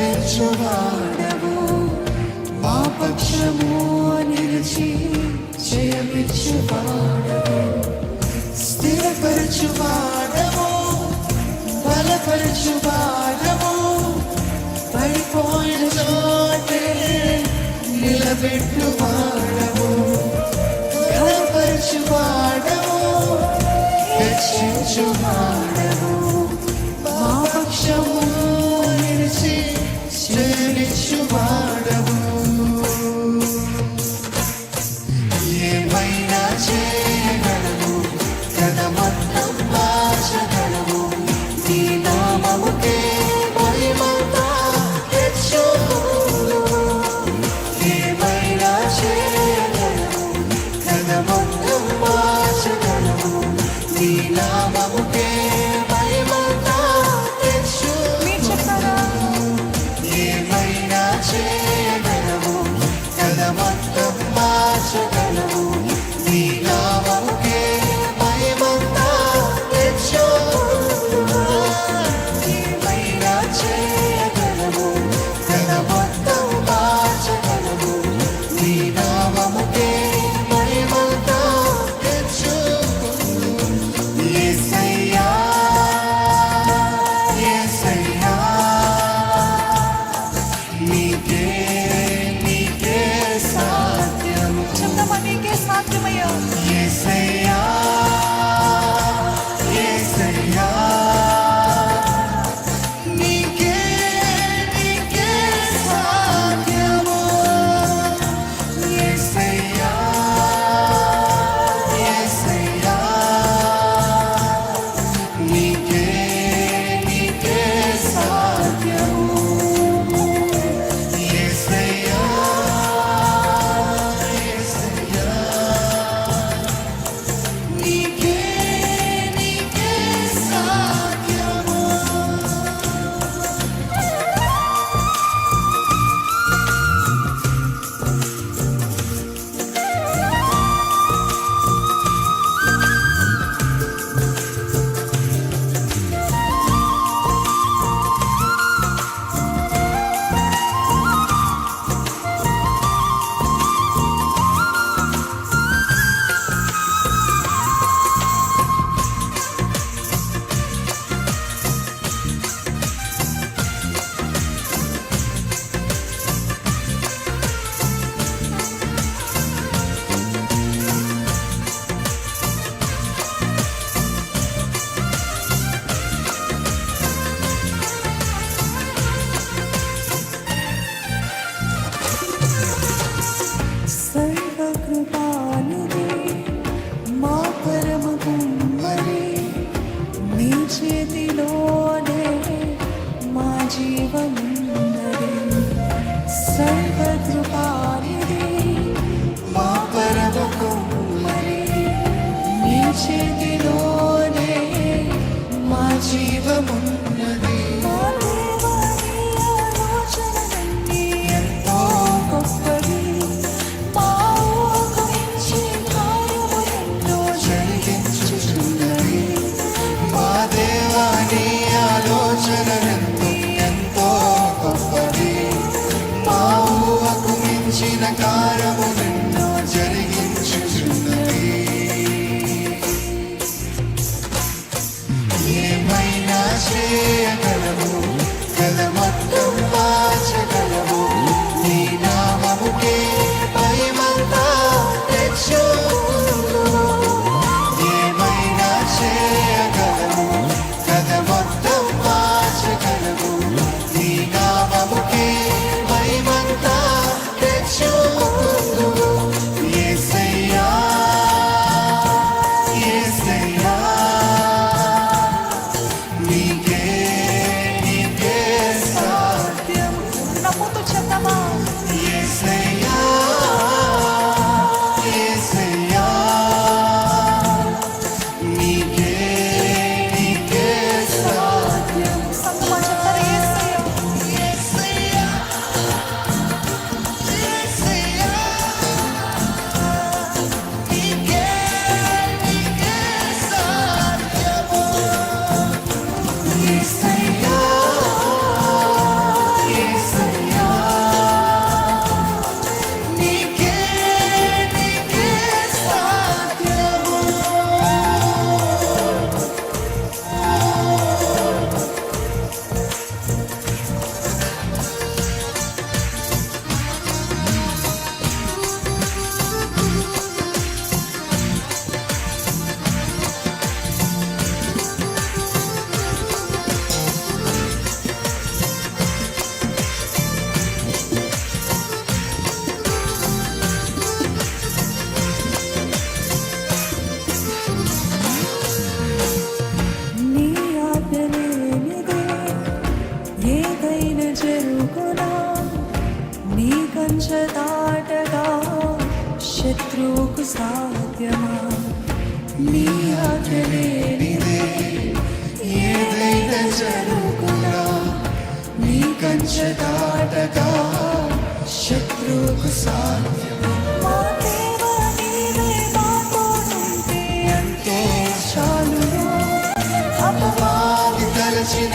రక్షించువాడవు మా పక్షము నిలిచి జయమిచ్చువాడవు. స్థిరపరచువాడవు. బలపరచువాడవు. పడిపోయిన చోటే నిలబెట్టువాడవు. బలపరచువాడవు రక్షించువాడవు. నీ నామము చేయగలము గలమట్టము దాటగా శత్రువుకు సాధ్యమా? నీ ఆటలేనిదే ఏదైనా జరుగునా? నీ కంచ దాటగా శత్రువుకు సాధ్యమా? ఎంతో చాలు అపవాది తలచిన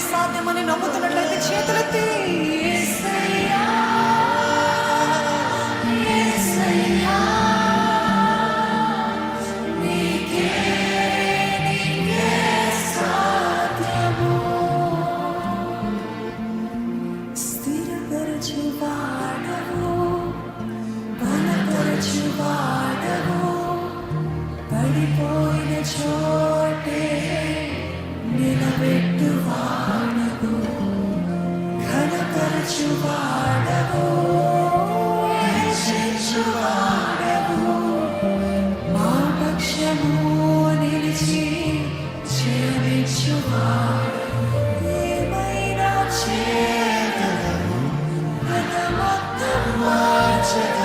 దేవునికి సాధ్యమని నమ్ముతున్నట్లయితే చేతులెత్తి Joy, the joy, the nilavettu vaadu. హెచ్చువాడవు హెచ్చువాడవు మా పక్షము నిలిచి జీవించువాడవు ఏమైనా చేతము అతమత్తు మార్చదు